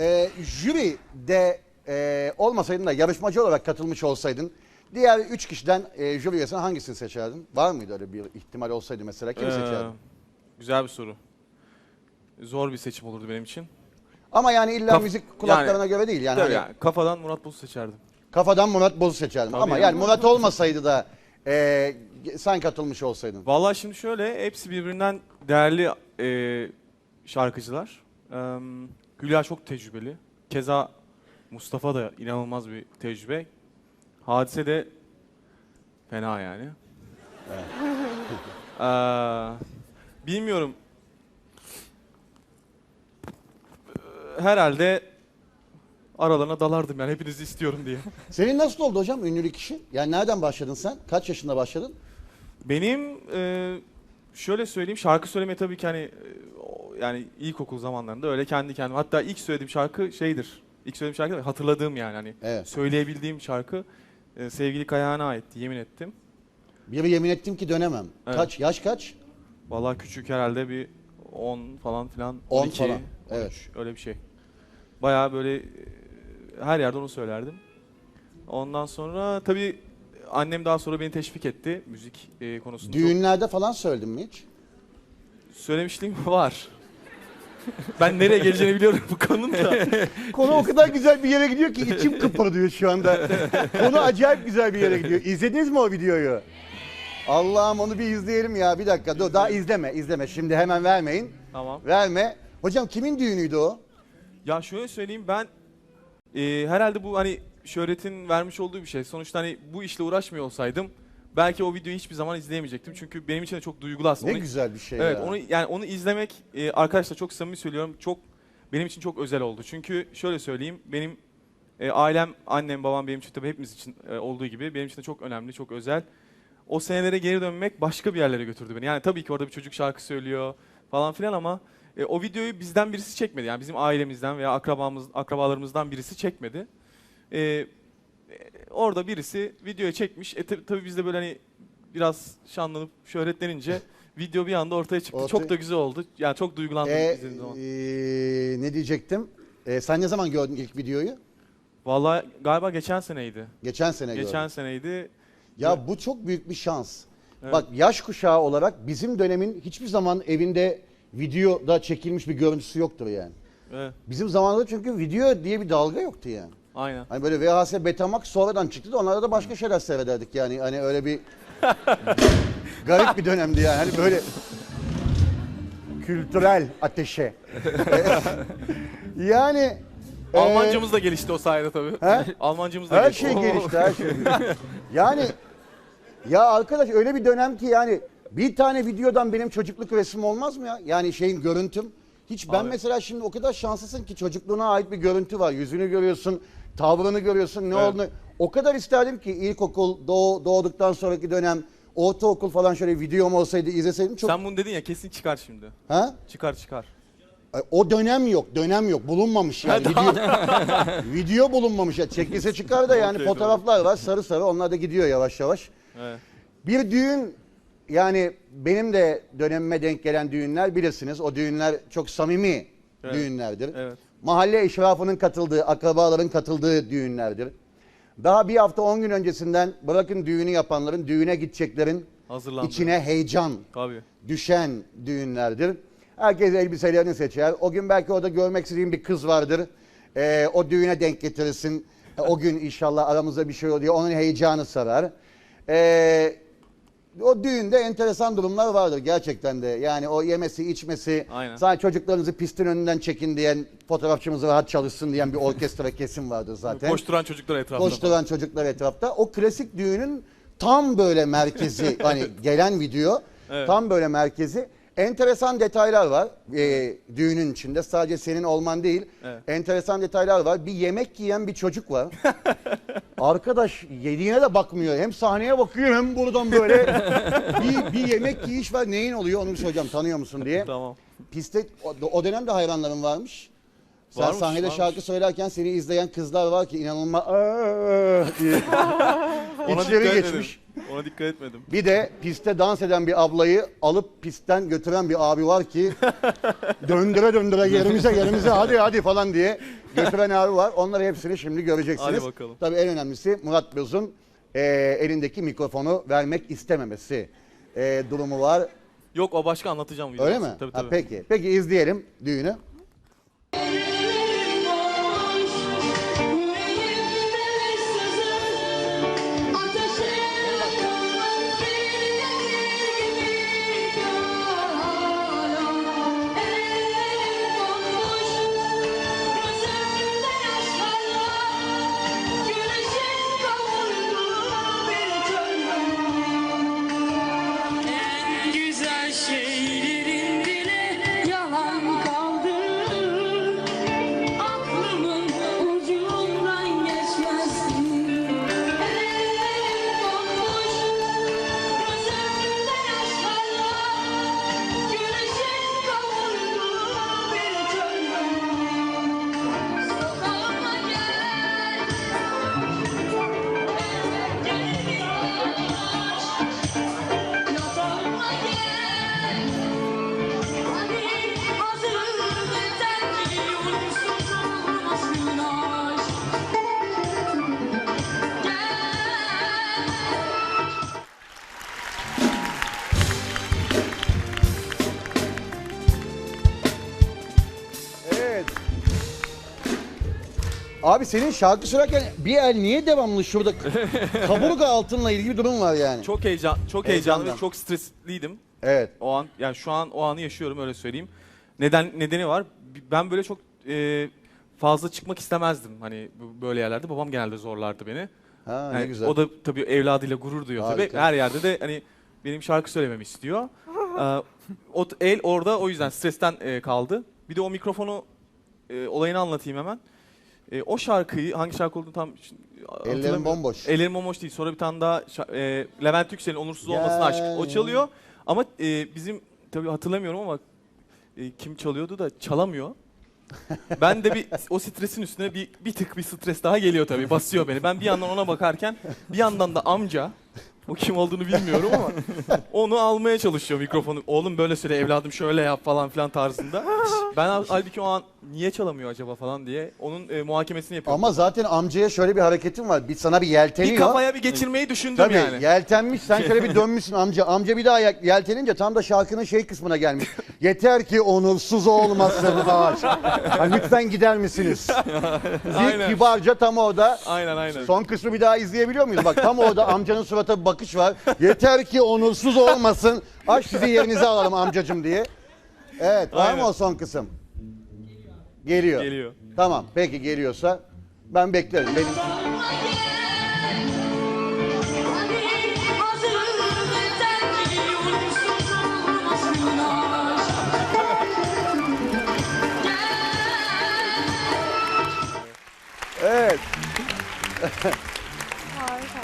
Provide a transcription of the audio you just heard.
e, jüri de e, olmasaydın da yarışmacı olarak katılmış olsaydın diğer üç kişiden e, jüri üyesinden hangisini seçerdin? Var mıydı öyle bir ihtimal olsaydı mesela kimi Ee, seçerdin? Güzel bir soru. Zor bir seçim olurdu benim için. Ama yani illa kaf- müzik kulaklarına yani- göre değil yani. Tabii hani yani kafadan Murat Boz'u seçerdim. Kafadan Murat Boz'u seçerdim. Tabii Ama yani. yani Murat olmasaydı da e, sen katılmış olsaydın. Vallahi şimdi şöyle, hepsi birbirinden değerli e, şarkıcılar. Ee, Hülya çok tecrübeli. Keza Mustafa da inanılmaz bir tecrübe. Hadise de fena yani. Ee, bilmiyorum. Herhalde aralarına dalardım yani hepinizi istiyorum diye. Senin nasıl oldu hocam ünlülük işi? Yani nereden başladın sen? Kaç yaşında başladın? Benim e, şöyle söyleyeyim şarkı söylemeye tabii ki hani e, yani ilkokul zamanlarında öyle kendi kendime hatta ilk söylediğim şarkı şeydir. İlk söylediğim şarkı hatırladığım yani hani Evet. söyleyebildiğim şarkı e, sevgili Kayağan'a aitti yemin ettim. Biri yemin ettim ki dönemem. Evet. Kaç? Yaş kaç? Vallahi küçük herhalde bir 10 falan filan 10 12 falan, 13 evet. öyle bir şey. Bayağı böyle e, her yerde onu söylerdim. Ondan sonra tabii annem daha sonra beni teşvik etti müzik e, konusunda. Düğünlerde falan söyledin mi hiç? Söylemişliğim var. ben nereye geleceğini biliyorum bu konunun da. Konu o kadar güzel bir yere gidiyor ki içim kıpırdıyor şu anda. Konu acayip güzel bir yere gidiyor. İzlediniz mi o videoyu? Allah'ım onu bir izleyelim ya. Bir dakika dur daha izleme izleme. Şimdi hemen vermeyin. tamam. Verme. Hocam kimin düğünüydü o? Ya şöyle söyleyeyim ben e, herhalde bu hani şöhretin vermiş olduğu bir şey. Sonuçta hani bu işle uğraşmıyor olsaydım belki o videoyu hiçbir zaman izleyemeyecektim. Çünkü benim için de çok duygulu aslında. Ne Onu- güzel bir şey Evet ya. onu yani onu izlemek e, arkadaşlar çok samimi söylüyorum çok benim için çok özel oldu. Çünkü şöyle söyleyeyim benim e, ailem annem babam benim için tabii hepimiz için e, olduğu gibi benim için de çok önemli çok özel. O senelere geri dönmek başka bir yerlere götürdü beni. Yani tabii ki orada bir çocuk şarkı söylüyor falan filan ama e, o videoyu bizden birisi çekmedi. Yani bizim ailemizden veya akrabamız akrabalarımızdan birisi çekmedi. E, e, orada birisi videoya çekmiş. E, tabii, tabii biz de böyle hani biraz şanlanıp şöhretlenince video bir anda ortaya çıktı. Ortaya- Çok da güzel oldu. Yani çok duygulandım Ee, izlediğim zaman. e, ne diyecektim? E, sen ne zaman gördün ilk videoyu? Vallahi galiba geçen seneydi. Geçen sene Geçen gördüm. seneydi. Ya bu çok büyük bir şans. Evet. Bak yaş kuşağı olarak bizim dönemin hiçbir zaman evinde videoda çekilmiş bir görüntüsü yoktur yani. Evet, Bizim zamanında çünkü video diye bir dalga yoktu yani. Aynen. Hani böyle VHS, Betamax sonradan çıktı da onlarda da başka şeyler seyrederdik yani. Hani öyle bir garip bir dönemdi yani. Hani böyle kültürel ateşe. yani e, Almancamız da gelişti o sayede tabii. He? Almancamız da her gelişti. şey gelişti, her şey gelişti. Yani ya arkadaş öyle bir dönem ki yani bir tane videodan benim çocukluk resmim olmaz mı ya? Yani şeyin görüntüm. Hiç ben Abi. mesela şimdi o kadar şanslısın ki çocukluğuna ait bir görüntü var. Yüzünü görüyorsun, tavrını görüyorsun, ne Evet. olduğunu. O kadar isterdim ki ilkokul, doğ, doğduktan sonraki dönem, ortaokul falan şöyle videom olsaydı izleseydim çok... Sen bunu dedin ya kesin çıkar şimdi. Ha? Çıkar çıkar. O dönem yok, dönem yok. Bulunmamış yani. video, video bulunmamış. Ya. Çekilse çıkar da yani fotoğraflar var sarı sarı. Onlar da gidiyor yavaş yavaş. Evet. Bir düğün yani benim de dönemime denk gelen düğünler bilirsiniz. O düğünler çok samimi Evet. düğünlerdir. Evet. Mahalle eşrafının katıldığı, akrabaların katıldığı düğünlerdir. Daha bir hafta on gün öncesinden bırakın düğünü yapanların, düğüne gideceklerin içine heyecan Tabii. düşen düğünlerdir. Herkes elbiselerini seçer. O gün belki orada görmek istediğin bir kız vardır. Ee, o düğüne denk getirirsin. E, o gün inşallah aramızda bir şey oluyor. Onun heyecanı sarar. Ee, o düğünde enteresan durumlar vardır gerçekten de. Yani o yemesi, içmesi, Aynen. sadece çocuklarınızı pistin önünden çekin diyen, fotoğrafçımız rahat çalışsın diyen bir orkestra kesim vardır zaten. Koşturan çocuklar etrafında. Koşturan çocuklar etrafta. O klasik düğünün tam böyle merkezi hani gelen video Evet. tam böyle merkezi. Enteresan detaylar var e, düğünün içinde. Sadece senin olman değil. Evet. Enteresan detaylar var. Bir yemek yiyen bir çocuk var. Arkadaş yediğine de bakmıyor. Hem sahneye bakıyor hem buradan böyle bir, bir yemek yiyiş var. Neyin oluyor onu bir soracağım. Tanıyor musun diye. Tamam. Piste o, o dönemde hayranların varmış. Sen Varmış, sahnede varmış. şarkı söylerken seni izleyen kızlar var ki inanılmaz "Aa!" diye. Ona İçleri dikkat geçmiş. Ona dikkat etmedim. Bir de pistte dans eden bir ablayı alıp pistten götüren bir abi var ki döndüre döndüre yerimize yerimize hadi hadi falan diye götüren abi var. Onları hepsini şimdi göreceksiniz. Hadi bakalım. Tabii en önemlisi Murat Boz'un e, elindeki mikrofonu vermek istememesi e, durumu var. Yok o başka anlatacağım. Öyle mi? Tabii Ha, tabii. peki. Peki izleyelim düğünü. Abi senin şarkı söylerken bir el niye devamlı şurada kaburga altınla ilgili bir durum var yani. Çok heyecan, çok heyecanlı Heyecandan. ve çok stresliydim. Evet. O an yani şu an o anı yaşıyorum öyle söyleyeyim. Neden nedeni var? Ben böyle çok e, fazla çıkmak istemezdim hani bu- böyle yerlerde. Babam genelde zorlardı beni. Ha ne Yani güzel. O da tabii evladıyla gurur duyuyor tabii. Harika. Her yerde de hani benim şarkı söylememi istiyor. Ee, o t- el orada o yüzden stresten e, kaldı. Bir de o mikrofonu e, olayını anlatayım hemen. E, o şarkıyı hangi şarkı olduğunu tam hatırlamıyorum. Ellerim bomboş. Ellerim bomboş değil. Sonra bir tane daha şa- e, Levent Yüksel'in Onursuz Olmasın Aşk. O çalıyor. Ama e, bizim tabii hatırlamıyorum ama e, kim çalıyordu da çalamıyor. ben de bir o stresin üstüne bir bir tık bir stres daha geliyor tabii. Basıyor beni. Ben bir yandan ona bakarken bir yandan da amca o kim olduğunu bilmiyorum ama onu almaya çalışıyor mikrofonu. Oğlum böyle söyle evladım şöyle yap falan filan tarzında. Ben hal- halbuki o an niye çalamıyor acaba falan diye onun e, muhakemesini yapıyorum. Ama zaten amcaya şöyle bir hareketin var. Bir sana bir yelteniyor. bir kafaya bir geçirmeyi düşündüm Tabii yani. yeltenmiş sen şöyle bir dönmüşsün amca. Amca bir daha yel- yeltenince tam da şarkının şey kısmına gelmiş. Yeter ki onursuz olmasın ağaç. Ha, lütfen gider misiniz? Aynen. kibarca tam orada. Aynen aynen. Son kısmı bir daha izleyebiliyor muyuz? Bak tam orada amcanın suratına bir bakış var. Yeter ki onursuz olmasın. Aç sizi yerinize alalım amcacım diye. Evet var mı Aynen. o son kısım? Geliyor. Geliyor. Tamam peki geliyorsa ben beklerim. Benim. Evet. Harika.